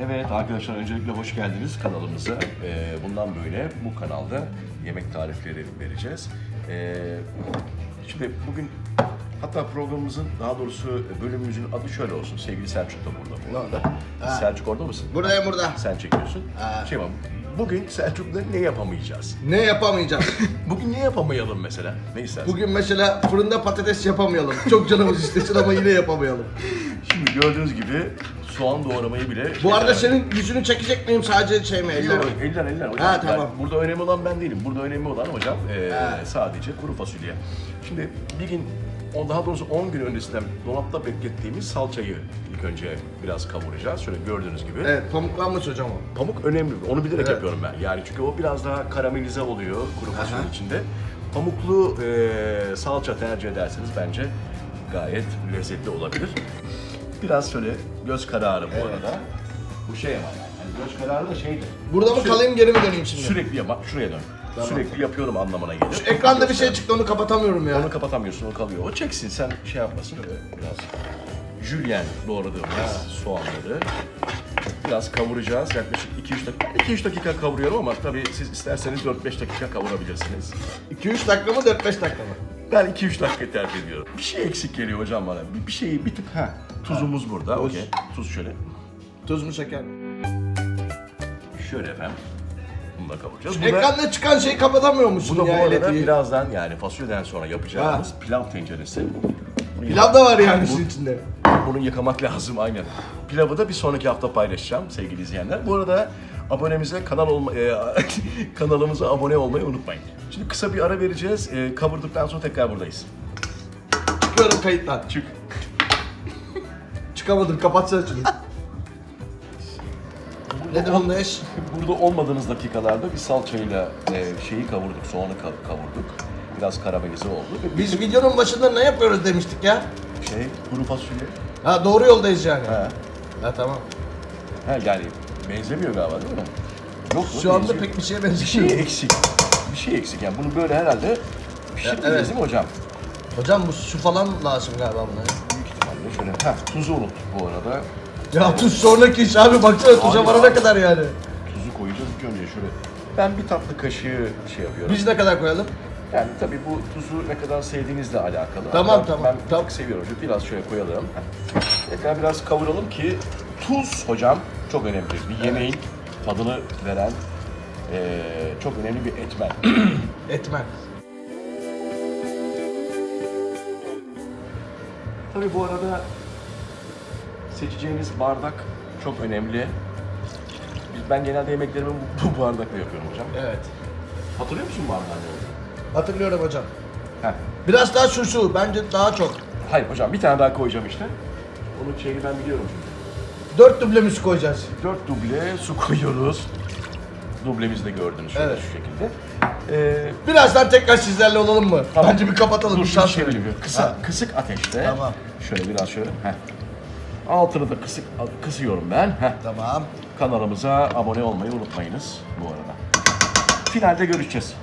Evet arkadaşlar öncelikle hoş geldiniz kanalımıza. Ee, bundan böyle bu kanalda yemek tarifleri vereceğiz. Ee, şimdi bugün hatta programımızın daha doğrusu bölümümüzün adı şöyle olsun. Sevgili Selçuk da burada bu arada. Ha. Selçuk orada mısın? Buradayım burada. Sen çekiyorsun. Ha. Şey var, bugün Selçuk'la ne yapamayacağız? Ne yapamayacağız? Bugün ne yapamayalım mesela? Ne istersin? Bugün mesela fırında patates yapamayalım. Çok canımız istesin ama yine yapamayalım. Şimdi gördüğünüz gibi soğan doğramayı bile... Bu arada senin yüzünü çekecek miyim sadece şey mi? Eller, ellerim? eller, eller hocam. Ha, tamam. Ben- burada önemli olan ben değilim. Burada önemli olan hocam e, Ha. sadece kuru fasulye. Şimdi bir gün, o daha doğrusu 10 gün öncesinden dolapta beklettiğimiz salçayı ilk önce biraz kavuracağız. Şöyle gördüğünüz gibi. Evet pamuklanmış hocam o. Pamuk önemli. Onu bilerek Evet. yapıyorum ben. Yani çünkü o biraz daha karamelize oluyor kuru fasulyenin içinde. Pamuklu e, salça tercih ederseniz bence gayet lezzetli olabilir. Biraz şöyle göz kararı bu arada. Bu şey ama yani. yani göz kararı da şeydir. Burada mı Sürekli- kalayım geri mi döneyim şimdi? Sürekli yap, bak şuraya dön. Tamam. Sürekli yapıyorum anlamına gelir. Şu ekranda bir şey çıktı onu kapatamıyorum ya. Onu kapatamıyorsun, o kalıyor. O çeksin, sen şey yapmasın öyle biraz. Jülyen doğradığımız soğanları biraz kavuracağız. Yaklaşık 2-3 dakika. 2-3 dakika kavuruyorum ama tabii siz isterseniz 4-5 dakika kavurabilirsiniz. 2-3 dakika mı 4-5 dakika mı? Ben 2-3 dakika tercih ediyorum. Bir şey eksik geliyor hocam bana. Bir, bir şeyi bir tık ha. Tuzumuz burada. Tuz. Okey. Tuz şöyle. Tuz mu şeker? Şöyle efendim. Bunu da kavuracağız. Bu da- ekranda çıkan şeyi kapatamıyor musun Bu da bu ya arada elektriği? birazdan yani fasulyeden sonra yapacağımız pilav tenceresi. Bunu Pilav da var yani işin içinde. Bunu yıkamak lazım aynen. Pilavı da bir sonraki hafta paylaşacağım sevgili izleyenler. Bu arada abonemize kanal olma, e, kanalımıza abone olmayı unutmayın. Şimdi kısa bir ara vereceğiz. E, kavurduktan sonra tekrar buradayız. Çıkıyorum kayıttan. Çık. Çıkamadım kapatsana şunu. Eş? Burada olmadığınız dakikalarda bir salçayla e, şeyi kavurduk, soğanı ka- kavurduk. Biraz karamelize oldu. Ve Biz videonun başında ne yapıyoruz demiştik ya? şey kuru fasulye. Ha doğru yoldayız yani. Ha. Ha tamam. Ha yani benzemiyor galiba değil mi? Yok mu? Şu anda Benziyor. pek bir şeye bir şey benziyor. eksik. Bir şey eksik yani bunu böyle herhalde pişirmeyeceğiz evet. değil mi hocam? Hocam bu su falan lazım galiba buna. ya. İhtimalle şöyle. Heh, tuzu unuttuk bu arada. Ya tuz sonraki iş abi baksana tuza Abi, varana abi. kadar yani. Tuzu koyacağız ilk önce şöyle. Ben bir tatlı kaşığı şey yapıyorum. Biz ne kadar koyalım? Yani tabii bu tuzu ne kadar sevdiğinizle alakalı. Tamam, ben, tamam, Ben tamam. çok seviyorum. Şöyle Biraz şöyle koyalım. Heh. Tekrar biraz kavuralım ki tuz hocam çok önemli. Bir yemeğin tadını veren eee, çok önemli bir etmen. Etmen. Tabii bu arada seçeceğiniz bardak çok önemli. Biz- Ben genelde yemeklerimi bu, bu bardakla yapıyorum hocam. Evet. Hatırlıyor musun bardağın ne olduğunu? Hatırlıyorum hocam. Heh. Biraz daha şu bence daha çok. Hayır hocam bir tane daha koyacağım işte. Onun şeyini ben biliyorum çünkü. Dört duble su koyacağız? 4 duble su koyuyoruz. Dublemizi de gördünüz şöyle Evet. şu şekilde. Ee, Birazdan tekrar sizlerle olalım mı? Tamam. Bence bir kapatalım. dur bir şans şey verelim. Kısa, Ha. kısık ateşte. Tamam. Şöyle biraz şöyle. Heh. Altını da kısık, kısıyorum ben. Heh. Tamam. Kanalımıza abone olmayı unutmayınız bu arada. Finalde görüşeceğiz.